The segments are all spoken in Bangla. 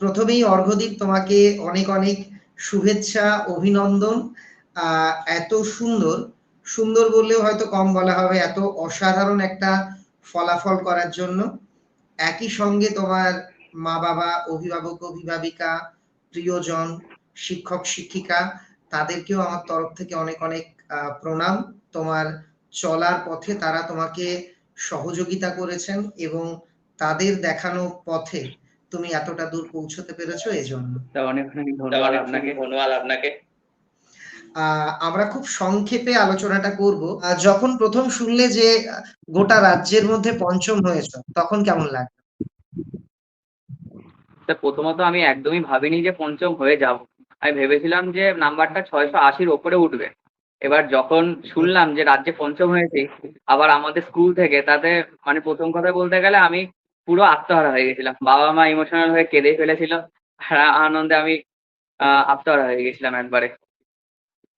প্রথমেই অর্ঘদীপ তোমাকে অনেক অনেক শুভেচ্ছা, অভিনন্দন। এত সুন্দর। সুন্দর বললেও হয়তো কম বলা হবে, এত অসাধারণ একটা ফলাফল করার জন্য। একই সঙ্গে তোমার মা বাবা অভিভাবক, অভিভাবিকা, প্রিয়জন, শিক্ষক, শিক্ষিকা, তাদেরকেও আমার তরফ থেকে অনেক অনেক প্রণাম। তোমার চলার পথে তারা তোমাকে সহযোগিতা করেছেন এবং তাদের দেখানো পথে তুমি এতটা দূর পৌঁছতে পেরেছ এই জন্য তা অনেক অনেক ধন্যবাদ আপনাকে। ধন্যবাদ আপনাকে। আহ, আমরা খুব সংক্ষেপে আলোচনাটা করব। যখন প্রথম শুনলে যে গোটা রাজ্যের মধ্যে পঞ্চম হয়েছে তখন কেমন লাগল? তা প্রথমত আমি একদমই ভাবিনি যে পঞ্চম হয়ে যাব। আমি ভেবেছিলাম যে নাম্বারটা ছয়শো আশির ওপরে উঠবে। এবার যখন শুনলাম যে রাজ্যে পঞ্চম হয়েছি আবার আমাদের স্কুল থেকে তাতে মানে প্রথম কথা বলতে গেলে আমি পুরো আত্মহারা হয়ে গেছিলাম। বাবা মা ইমোশনাল হয়ে কেঁদে ফেলেছিল আনন্দে আমি আত্মহারা হয়ে গেছিলাম একবারে।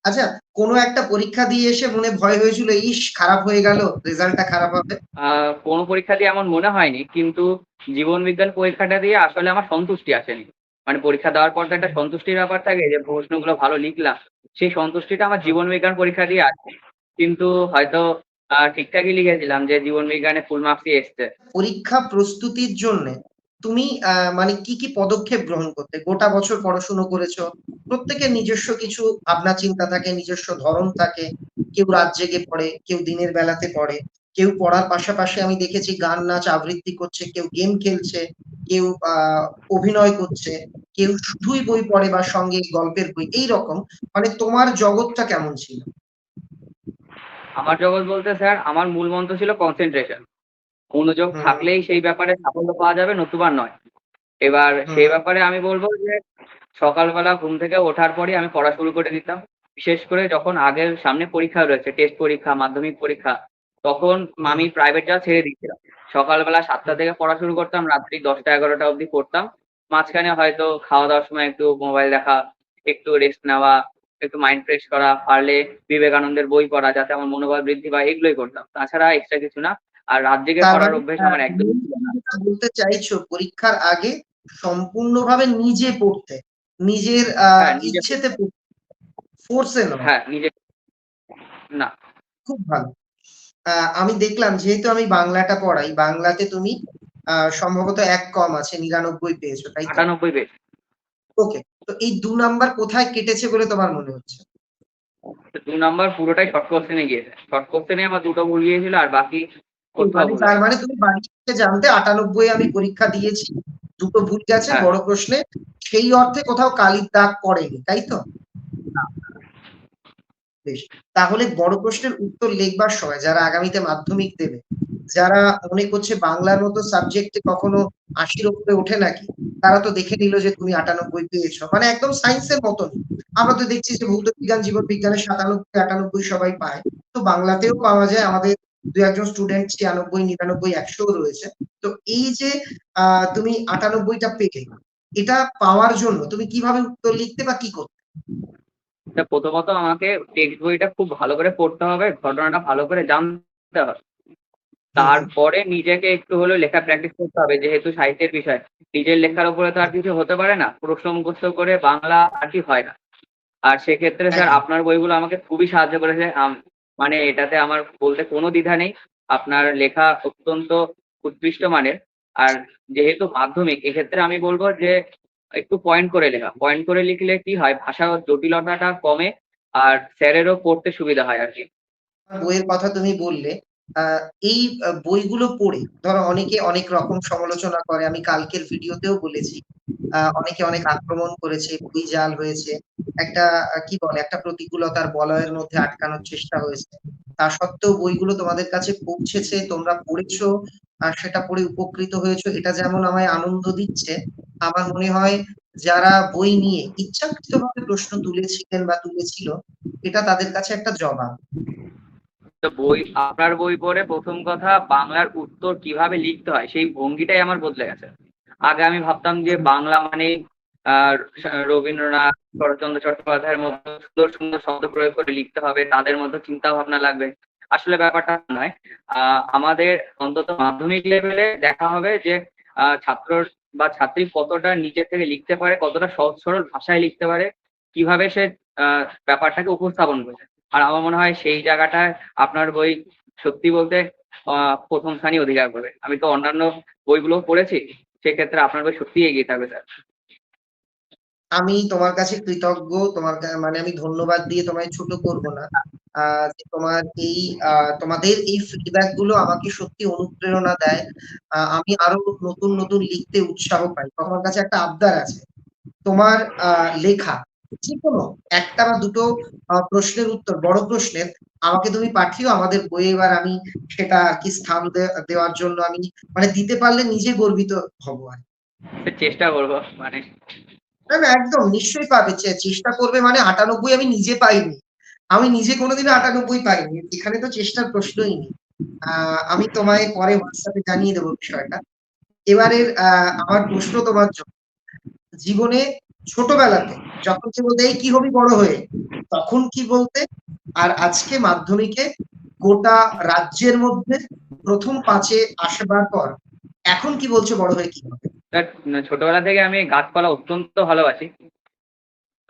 আচ্ছা কোনো একটা পরীক্ষা দিয়ে এসে মনে ভয় হয়েছিল ইস খারাপ হয়ে গেল রেজাল্টটা খারাপ হবে কোনো পরীক্ষা দিয়ে এমন মনে হয়নি কিন্তু জীবন বিজ্ঞান পরীক্ষাটা দিয়ে আসলে আমার সন্তুষ্টি আসেনি। মানে পরীক্ষা দেওয়ার পর তো একটা সন্তুষ্টির ব্যাপার থাকে যে প্রশ্নগুলো ভালো লিখলাম সেই সন্তুষ্টিটা আমার জীবন বিজ্ঞান পরীক্ষা দিয়ে আসে। কিন্তু হয়তো ঠিকঠাকই লিখেছিলাম যে জীবন বিজ্ঞানে ফুল মার্কসই এসছে। পরীক্ষা প্রস্তুতির জন্য তুমি মানে কি কি পদক্ষেপ গ্রহণ করতে? গোটা বছর পড়াশুনো করেছ, প্রত্যেকের নিজস্ব কিছু ভাবনা, চিন্তা থাকে, নিজস্ব ধরন থাকে। কেউ রাত জেগে পড়ে, কেউ দিনের বেলাতে পড়ে। কেউ পড়ার পাশাপাশি আমি দেখেছি গান, নাচ, আবৃত্তি করছে, কেউ গেম খেলছে, কেউ অভিনয় করছে, কেউ শুধুই বই পড়ে বা সঙ্গে গল্পের বই। এই রকম মানে তোমার জগৎটা কেমন ছিল? আমার জগৎ বলতে স্যার আমার মূল মন্ত্র ছিল কনসেন্ট্রেশন মনোযোগ থাকলেই সেই ব্যাপারে সাফল্য পাওয়া যাবে নতুবা নয়। এবার। সেই ব্যাপারে আমি বলব যে সকালবেলা ঘুম থেকে ওঠার পরই আমি পড়া শুরু করে দিতাম বিশেষ করে যখন আগের সামনে পরীক্ষা রয়েছে টেস্ট পরীক্ষা মাধ্যমিক পরীক্ষা তখন আমি প্রাইভেট যা ছেড়ে দিচ্ছিলাম সকালবেলা সাতটা থেকে পড়া শুরু করতাম রাত্রি দশটা এগারোটা অবধি পড়তাম। মাঝখানে হয়তো খাওয়া দাওয়ার সময় একটু মোবাইল দেখা একটু রেস্ট নেওয়া একটু মাইন্ড ফ্রেশ করা পারলে বিবেকানন্দের বই পড়া যাতে আমার মনোবল বৃদ্ধি পায় এগুলোই করতাম। তাছাড়া এক্সট্রা কিছু না। আর রাত জেগে পড়ার মানে, অভ্যেস আমার একদম বলতে চাইছো পরীক্ষার আগে সম্পূর্ণভাবে নিজে পড়তে নিজের হ্যাঁ, ইচ্ছেতে ফোর্সে নয়। হ্যাঁ নিজে না। খুব ভালো। আহ, আমি দেখলাম যেহেতু আমি বাংলাটা পড়াই বাংলাতে তুমি আহ, সম্ভবত এক কম আছে নিরানব্বই পেয়েছ তাই আটানব্বই বেশ ওকে তো এই দু নাম্বার কোথায় কেটেছে বলে তোমার মনে হচ্ছে? দু নাম্বার পুরোটাই শর্ট কোশ্চেনে গিয়েছে। শর্ট কোশ্চেনে আমার দুটো ভুল গিয়েছিল আর বাকি মানে তার মানে তুমি বাড়ি থেকে জানতে আটানব্বই আমি পরীক্ষা দিয়েছি। দুটো ভুল গেছে হ্যাঁ। বড় প্রশ্নে। সেই অর্থে কোথাও কালির দাগ পড়েনি তাই তো? বেশ। তাহলে বড় প্রশ্নের উত্তর লিখবার সময় যারা আগামীতে মাধ্যমিক দেবে। যারা মনে করছে বাংলার মতো সাবজেক্টে কখনো আশির উপরে ওঠে নাকি, তারা তো দেখে নিল যে তুমি আটানব্বই পেয়েছ। মানে একদম সায়েন্সের মতন আমরা তো দেখছি যে ভৌত বিজ্ঞান, জীবন বিজ্ঞানে সাতানব্বই, আটানব্বই সবাই পায়। তো বাংলাতেও পাওয়া যায় আমাদের দু একজন স্টুডেন্ট ছিয়ানব্বই, নিরানব্বই একশো রয়েছে। তো এই যে তুমি আটানব্বইটা পেলে, এটা পাওয়ার জন্য তুমি কীভাবে উত্তর লিখতে বা কি করতে? প্রথমত আমাকে টেক্সট বইটা খুব ভালো করে পড়তে হবে, ঘটনাটা ভালো করে জানতে হবে। তারপরে নিজেকে একটু হলেও লেখা প্র্যাকটিস করতে হবে যেহেতু সাহিত্যের বিষয়। নিজের লেখার উপরে তো আর কিছু হতে পারে না প্রশ্ন মুখস্থ করে বাংলা আর কি হয় না। আর সেক্ষেত্রে স্যার আপনার বইগুলো আমাকে খুবই সাহায্য করেছে। আম- মানে এটাতে আমার বলতে কোনো দ্বিধা নেই। আপনার লেখা অত্যন্ত উৎকৃষ্ট মানের। আর যেহেতু মাধ্যমিক এক্ষেত্রে আমি বলব যে একটু পয়েন্ট করে লেখা। পয়েন্ট করে লিখলে কি হয়? ভাষার জটিলতাটা কমে আর স্যারেরও পড়তে সুবিধা হয় আর কি। বইয়ের কথা তুমি বললে এই বইগুলো পড়ে। ধরো অনেকে অনেক রকম সমালোচনা করে, আমি কালকের ভিডিওতেও বলেছি। অনেকে অনেক আক্রমণ করেছে, বই জাল হয়েছে। একটা কি বলে, একটা প্রতিকূলতার বলয়ের মধ্যে আটকানোর চেষ্টা হয়েছে। তা সত্ত্বেও বইগুলো তোমাদের কাছে পৌঁছেছে, তোমরা পড়েছো, আর সেটা পড়ে উপকৃত হয়েছো। এটা যেমন আমায় আনন্দ দিচ্ছে, আমার মনে হয় যারা বই নিয়ে ইচ্ছাকৃতভাবে প্রশ্ন তুলেছিলেন বা তুলেছিল, এটা তাদের কাছে একটা জবাব। বই, আপনার বই পড়ে প্রথম কথা বাংলার উত্তর কীভাবে লিখতে হয়, সেই ভঙ্গিটাই আমার বদলে গেছে। আগে আমি ভাবতাম যে বাংলা মানে রবীন্দ্রনাথ, শরৎচন্দ্র চট্টোপাধ্যায়ের মতো সুন্দর সুন্দর শব্দ প্রয়োগ করে লিখতে হবে, তাদের মতো চিন্তা ভাবনা লাগবে। আসলে ব্যাপারটা নয় আমাদের অন্তত মাধ্যমিক লেভেলে দেখা হবে যে ছাত্র বা ছাত্রী কতটা নিজে থেকে লিখতে পারে, কতটা সহজ সরল ভাষায় লিখতে পারে, কীভাবে সে ব্যাপারটাকে উপস্থাপন করছে। আর আমার মনে হয় সেই জায়গাটায় আপনার বই সত্যি বলতে প্রথম স্থানই অধিকার করবে। আমি তো অন্যান্য বইগুলো পড়েছি, সেক্ষেত্রে আপনার বই সত্যি এগিয়ে থাকবে, স্যার। আমি তোমার কাছে কৃতজ্ঞ, তোমার মানে আমি ধন্যবাদ দিয়ে তোমায় ছোট করব না। তোমার এই তোমাদের এই ফিডব্যাকগুলো আমাকে সত্যি অনুপ্রেরণা দেয়। আমি আরও নতুন নতুন লিখতে উৎসাহ পাই। তোমার কাছে একটা আবদার আছে। তোমার লেখা যে কোনো একটা বা দুটো প্রশ্নের উত্তর বড় প্রশ্নের আমাকে তুমি পাঠিও আমাদের বইয়ে এবার আমি সেটা আর কি স্থান দেওয়ার জন্য আমি মানে দিতে পারলে নিজে গর্বিত হব আর। চেষ্টা করব মানে। না না একদম নিশ্চয়ই পাবে। চেষ্টা করবে মানে আটানব্বই আমি নিজে পাইনি। আমি নিজে কোনোদিন আটানব্বই পাইনি। এখানে তো চেষ্টার প্রশ্নই নেই। আমি তোমায় পরে হোয়াটসঅ্যাপে জানিয়ে দেবো বিষয়টা। এবারের আহ, আমার প্রশ্ন তোমার জন্য। জীবনে ছোটবেলাতে যখন কি বলতে এই কি হবি বড় হয়ে? তখন কি বলতে আর আজকে মাধ্যমিকে গোটা রাজ্যের মধ্যে প্রথম পাঁচে আসবার পর এখন কি বলছো বড় হয়ে কি হবে? ছোটবেলা থেকে আমি গাছপালা অত্যন্ত ভালোবাসি।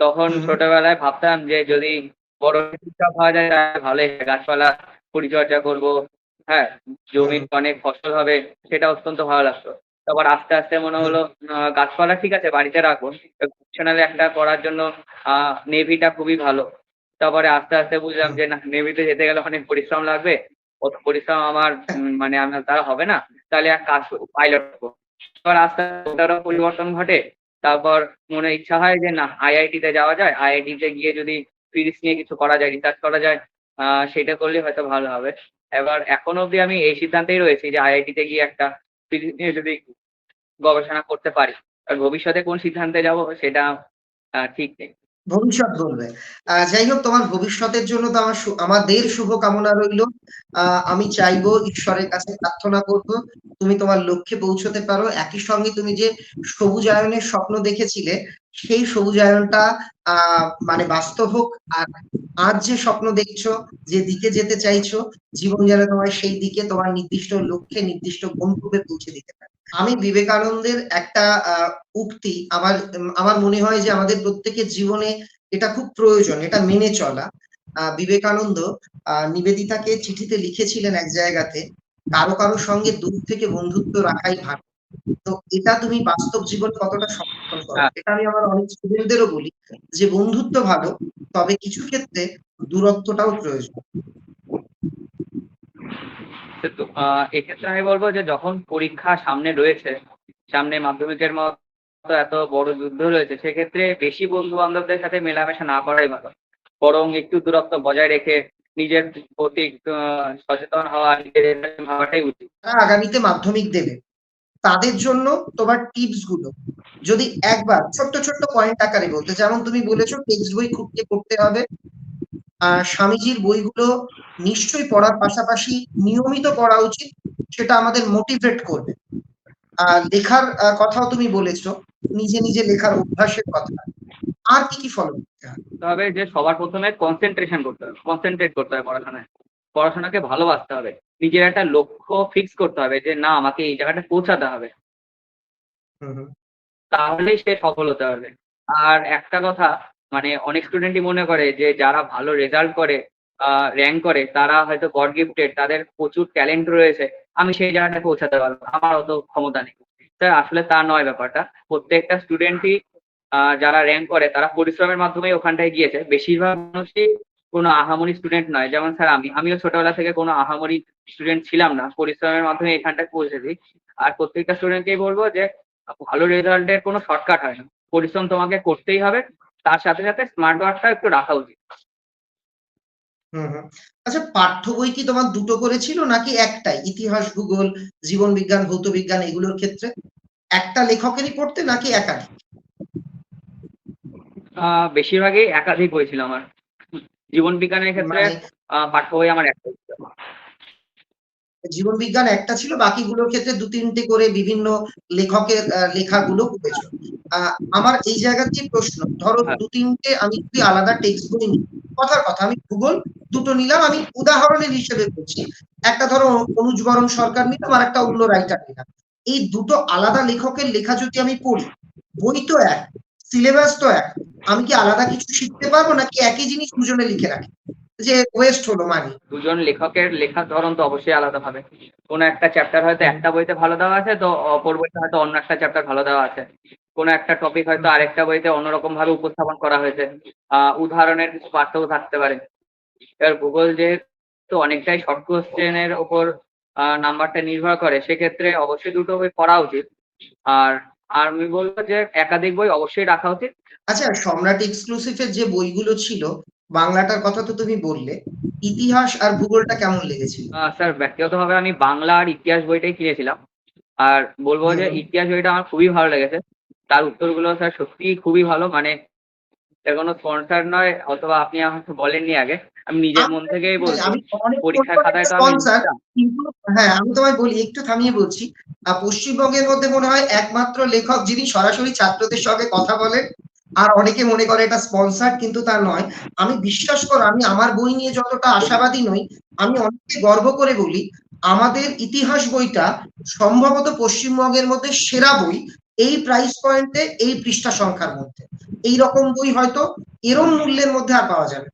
তখন ছোটবেলায় ভাবতাম যে যদি বড় শিক্ষা পাওয়া যায় তাহলে ভালোই গাছপালা পরিচর্যা করব হ্যাঁ জমির অনেক ফসল হবে সেটা অত্যন্ত ভালো লাগতো। তারপর আস্তে আস্তে মনে হলো গাছপালা ঠিক আছে, বাড়িতে রাখব। প্রফেশনাল একটা করার জন্য নেভিটা খুবই ভালো। তারপরে আস্তে আস্তে বুঝলাম যে, না নেভিতে যেতে গেলে অনেক পরিশ্রম লাগবে। অত পরিশ্রম আমার মানে আমার দ্বারা হবে না। তাহলে এক কাজ পাইলট করব। তারপর আস্তে আস্তে পরিবর্তন ঘটে। তারপর মনে ইচ্ছা হয় যে, না আইআইটি তে যাওয়া যায়। আইআইটি তে গিয়ে যদি ফিজিক্স নিয়ে কিছু করা যায় রিসার্চ করা যায় সেটা করলে হয়তো ভালো হবে। এবার এখন অবধি আমি এই সিদ্ধান্তেই রয়েছি যে আইআইটি তে গিয়ে একটা নিয়ে যদি গবেষণা করতে পারি, আর ভবিষ্যতে কোন সিদ্ধান্তে যাব সেটা ঠিক নেই। ভবিষ্যৎ বলবে। যাই হোক, তোমার ভবিষ্যতের জন্য তো আমার আমাদের শুভ কামনা রইল আমি চাইব ঈশ্বরের কাছে প্রার্থনা করব, তুমি তোমার লক্ষ্যে পৌঁছতে পারো। একই সঙ্গে তুমি যে সবুজায়নের স্বপ্ন দেখেছিলে সেই সবুজায়নটা আহ মানে বাস্তব হোক, আর আজ যে স্বপ্ন দেখছ, যে দিকে যেতে চাইছো, জীবন যেন তোমার সেই দিকে, তোমার নির্দিষ্ট লক্ষ্যে, নির্দিষ্ট গন্তব্যে পৌঁছে দিতে পারে। আমি বিবেকানন্দের একটা উক্তি আমার আমার মনে হয় যে আমাদের প্রত্যেকের জীবনে এটা খুব প্রয়োজন, এটা মেনে চলা। বিবেকানন্দ নিবেদিতাকে চিঠিতে লিখেছিলেন এক জায়গাতে, কারও কারও সঙ্গে দূর থেকে বন্ধুত্ব রাখাই ভালো। তো এটা তুমি বাস্তব জীবনে কতটা সমর্থন করো? হ্যাঁ। এটা আমি আমার অনেক স্টুডেন্টদেরও বলি যে বন্ধুত্ব ভালো তবে কিছু ক্ষেত্রে দূরত্বটাও প্রয়োজন। তো এক্ষেত্রে আমি বলব যে যখন পরীক্ষা সামনে রয়েছে সামনে মাধ্যমিকের মতো এত বড় যুদ্ধ রয়েছে সেক্ষেত্রে বেশি বন্ধু বান্ধবদের সাথে মেলামেশা না করাই ভালো। বরং একটু দূরত্ব বজায় রেখে নিজের প্রতি সচেতন হওয়া নিজের ভাবাটাই উচিত। আগামীতে মাধ্যমিক দেবে। তাদের জন্য তোমার টিপসগুলো। যদি একবার ছোট্ট ছোট্ট পয়েন্ট আকারে বলতে, যেমন তুমি বলেছ টেক্সট বই খুঁজতে পড়তে হবে। আর স্বামীজির বইগুলো নিশ্চয়ই পড়ার পাশাপাশি নিয়মিত পড়া উচিত, সেটা আমাদের মোটিভেট করবে। আর লেখার কথাও তুমি বলেছ, নিজে নিজে লেখার অভ্যাসের কথা। আর কি কি ফলো করতে হবে? তবে যে সবার প্রথমে কনসেন্ট্রেশন করতে হবে কনসেন্ট্রেট করতে হবে পড়াশোনায়। পড়াশোনাকে ভালোবাসতে হবে। নিজের একটা লক্ষ্য ফিক্স করতে হবে যে না আমাকে এই জায়গাটা পৌঁছাতে হবে। তাহলেই সে সফল হতে পারবে। আর একটা কথা মানে অনেক স্টুডেন্টই মনে করে যে যারা ভালো রেজাল্ট করে র্যাঙ্ক করে তারা হয়তো গড গিফটেড তাদের প্রচুর ট্যালেন্ট রয়েছে আমি সেই জায়গাটায় পৌঁছাতে পারব। আমার অত ক্ষমতা নেই। স্যার আসলে তা নয় ব্যাপারটা। প্রত্যেকটা স্টুডেন্টই যারা র্যাঙ্ক করে তারা পরিশ্রমের মাধ্যমে ওখানটায় গিয়েছে। বেশিরভাগ মানুষই কোনো আহামরি স্টুডেন্ট নয়। যেমন স্যার আমি আমিও ছোটবেলা থেকে কোনো আহামরি স্টুডেন্ট ছিলাম না। পরিশ্রমের মাধ্যমে এখানটায় পৌঁছেছি। আর প্রত্যেকটা স্টুডেন্টকেই বলব যে ভালো রেজাল্টের কোনো শর্টকাট হয় না। পরিশ্রম তোমাকে করতেই হবে। তার সাথে সাথে স্মার্ট ওয়ার্কটা একটু রাখা উচিত। আচ্ছা পাঠ্য বই কি তোমার দুটো করে ছিল নাকি একটাই? ইতিহাস ভূগোল জীবন বিজ্ঞান ভৌত বিজ্ঞান এগুলোর ক্ষেত্রে? একটা লেখকেরই পড়তে নাকি একাধিক? বেশিরভাগই একাধিক বই ছিল আমার। জীবন বিজ্ঞানের ক্ষেত্রে মানে পাঠ্য বই আমার একটাই ছিল। জীবন বিজ্ঞান একটা ছিল বাকিগুলোর ক্ষেত্রে দু তিনটে করে বিভিন্ন লেখকের লেখাগুলো পড়েছো আমার এই জায়গাতেই প্রশ্ন ধরো হ্যাঁ। দু তিনটে আমি যদি আলাদা টেক্সট বই নিই কথার কথা আমি ভূগোল দুটো নিলাম আমি উদাহরণের হিসেবে বলছি একটা ধরো অনুজ বরণ সরকার নিলাম আর একটা অন্য রাইটার নিলাম এই দুটো আলাদা লেখকের লেখা যদি আমি পড়ি বই তো এক সিলেবাস তো এক। আমি কি আলাদা কিছু শিখতে পারব নাকি একই জিনিস দুজনে লিখে রাখি? যে ওয়েস্ট হলো মানে। দুজন লেখকের লেখার ধরন তো অবশ্যই আলাদা হবে কোনো একটা চ্যাপ্টার হয়তো একটা বইতে ভালো দেওয়া আছে, তো অপর বইতে হয়তো অন্য একটা চ্যাপ্টার ভালো দেওয়া আছে। কোনো একটা টপিক হয়তো আরেকটা বইতে অন্যরকম ভাবে উপস্থাপন করা হয়েছে। উদাহরণের কিছু পার্থক্য থাকতে পারে। এবার ভূগোল যেহেতু অনেকটাই শর্ট কোশ্চেনের ওপর নাম্বারটা নির্ভর করে, সেক্ষেত্রে অবশ্যই দুটো বই পড়া উচিত। আর আর আমি বলব যে একাধিক বই অবশ্যই রাখা উচিত। আচ্ছা সম্রাট এক্সক্লুসিভের যে বইগুলো ছিল বাংলাটার কথা তো তুমি বললে ইতিহাস আর ভূগোলটা কেমন লেগেছিল? স্যার ব্যক্তিগতভাবে আমি বাংলা আর ইতিহাস বইটাই কিনেছিলাম। আর বলব যে ইতিহাস বইটা আমার খুবই ভালো লেগেছে। তার উত্তরগুলো স্যার সত্যি খুবই ভালো। মানে এর কোনো স্পন্সার নয় অথবা আপনি আমাকে বলেননি আগে। আমি নিজের মন থেকেই বলছি। পরীক্ষার খাতায় তো হ্যাঁ আমি তোমায় বলি একটু থামিয়ে বলছি। পশ্চিমবঙ্গের মধ্যে মনে হয় একমাত্র লেখক যিনি সরাসরি ছাত্রদের সঙ্গে কথা বলেন আর অনেকে মনে করে এটা স্পন্সার কিন্তু তা নয়। আমি বিশ্বাস করো আমি আমার বই নিয়ে যতটা আশাবাদী নই আমি অনেককে গর্ব করে বলি আমাদের ইতিহাস বইটা সম্ভবত পশ্চিমবঙ্গের মধ্যে সেরা বই এই প্রাইস পয়েন্টে এই পৃষ্ঠা সংখ্যার মধ্যে। এই রকম বই হয়তো এরম মূল্যের মধ্যে আর পাওয়া যাবে।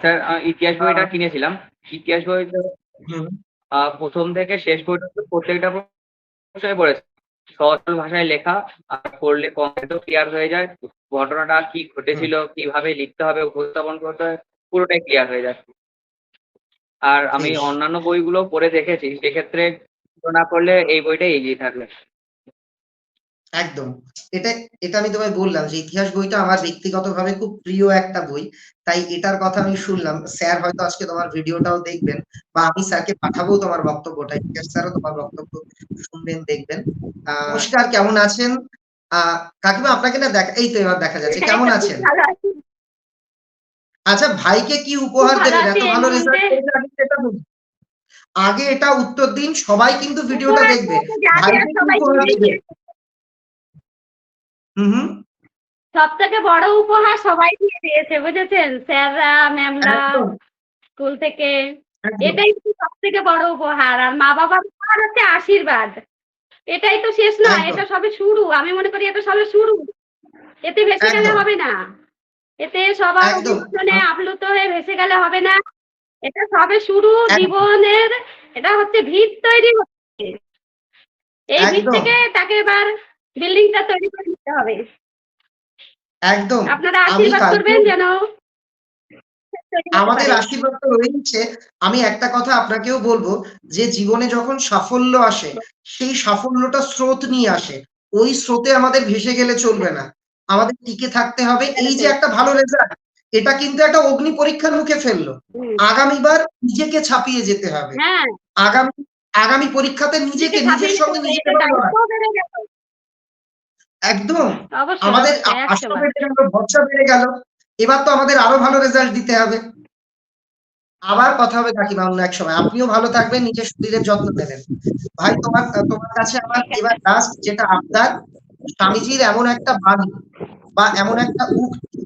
স্যার ইতিহাস বইটা কিনেছিলাম। ইতিহাস বইটা আহ, প্রথম থেকে শেষ পর্যন্ত প্রত্যেকটা বিষয় পড়েছে। সরল ভাষায় লেখা আর পড়লে কমেন্ট ক্লিয়ার হয়ে যায়। ঘটনাটা কি ঘটেছিল কীভাবে লিখতে হবে উপস্থাপন করতে হবে পুরোটাই ক্লিয়ার হয়ে যায়। আর আমি অন্যান্য বইগুলো পড়ে দেখেছি সেক্ষেত্রে না করলে এই বইটাই এগিয়ে থাকবে। একদম। এটা এটা আমি তোমায় বললাম যে ইতিহাস বইটা আমার ব্যক্তিগতভাবে খুব প্রিয় একটা বই। তাই এটার কথা আমি শুনলাম। স্যার হয়তো আজকে তোমার ভিডিওটাও দেখবেন বা আমি স্যারকে পাঠাবো তোমার বক্তব্যটা। ইতিহাস স্যারও তোমার বক্তব্য শুনবেন দেখবেন। আহ, নমস্কার কেমন আছেন? কাকিমা আপনাকে না দেখা এই তো এবার দেখা যাচ্ছে। কেমন আছেন? আচ্ছা ভাইকে কি উপহার দেবেন? এত ভালো রেজাল্ট আগে এটা উত্তর দিন সবাই কিন্তু ভিডিওটা দেখবে। ভাইকে উপহার দিয়েছে। হুম হুম সব থেকে বড় উপহার সবাই দিয়ে দিয়েছে বুঝেছেন? স্যাররা ম্যামরা স্কুল থেকে। এটাই সব থেকে বড় উপহার। আর মা বাবার উপহার হচ্ছে আশীর্বাদ। এটাই তো শেষ নয় এটা সবে শুরু। আমি মনে করি এটা সবে শুরু। এতে ভেসে গেলে হবে না। এতে সবার। অভিযোজনে আপ্লুত হয়ে ভেসে গেলে হবে না। এটা সবে শুরু জীবনের এটা হচ্ছে ভিত তৈরি হচ্ছে। এই ভিত থেকে তাকে এবার বিল্ডিংটা তৈরি করে নিতে হবে। একদম। আপনারা আশীর্বাদ করবেন যেন আমাদের আশীর্বাদ তো রয়েছে আমি একটা কথা আপনাকেও বলব যে জীবনে যখন সাফল্য আসে সেই সাফল্যটা স্রোত নিয়ে আসে। ওই স্রোতে আমাদের ভেসে গেলে চলবে না। আমাদের টিকে থাকতে হবে। এই যে একটা ভালো রেজাল্ট এটা কিন্তু একটা অগ্নি পরীক্ষার মুখে ফেলল। আগামীবার নিজেকে ছাপিয়ে যেতে হবে। হ্যাঁ। আগামী আগামী পরীক্ষাতে নিজেকে নিজের সঙ্গে নিজেকে এটা লড়াই। দায়িত্ব বেড়ে গেল। একদম। আমাদের আশা বেড়ে গেল ভরসা বেড়ে গেল। এবার তো আমাদের আরও ভালো রেজাল্ট দিতে হবে। আবার কথা হবে কাকিমা অন্য এক সময়। আপনিও ভালো থাকবেন নিজের শরীরের যত্ন নেবেন। ভাই তোমার তোমার কাছে আমার এবার লাস্ট যেটা আপনার স্বামীজির এমন একটা বাণী বা এমন একটা উক্তি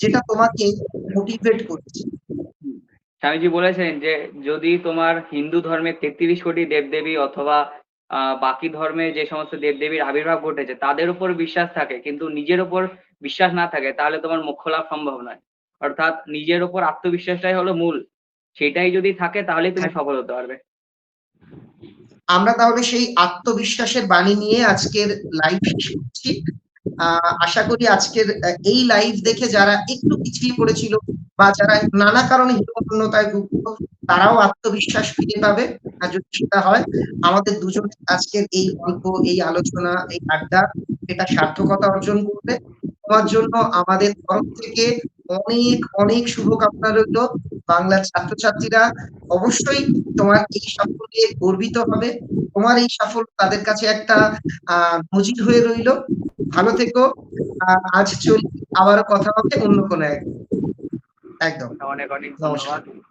যেটা তোমাকে মোটিভেট করছে। স্বামীজি বলেছেন যে যদি তোমার হিন্দু ধর্মের তেত্রিশ কোটি দেবদেবী অথবা বাকি ধর্মে যে সমস্ত দেবদেবীর আবির্ভাব ঘটেছে তাদের উপর বিশ্বাস থাকে কিন্তু নিজের উপর বিশ্বাস না থাকে তাহলে তোমার মোক্ষ লাভ সম্ভব নয়। অর্থাৎ নিজের উপর আত্মবিশ্বাসটাই হলো মূল। সেটাই যদি থাকে তাহলে তুমি সফল হতে পারবে। আমরা তাহলে সেই আত্মবিশ্বাসের বাণী নিয়ে আজকের লাইভ শেষ করছি। আশা করি আজকের এই লাইভ দেখে যারা একটু পিছিয়ে পড়েছিল বা যারা নানা কারণে হিমপূর্ণতায় ভুগত তারাও আত্মবিশ্বাস ফিরে পাবে। আর যদি সেটা হয়, আমাদের দুজন আজকের এই গল্প এই আলোচনা, এই আড্ডা, এটা সার্থকতা অর্জন করবে। তোমার জন্য আমাদের তরফ থেকে অনেক অনেক শুভকামনা রইল। বাংলার ছাত্রছাত্রীরা অবশ্যই তোমার এই সাফল্যে গর্বিত হবে। তোমার এই সাফল্য তাদের কাছে একটা আহ নজির হয়ে রইল। ভালো থেকো। আহ, আজ চলি আবারও কথা হবে অন্য কোনো এক একদম। অনেক অনেক ধন্যবাদ।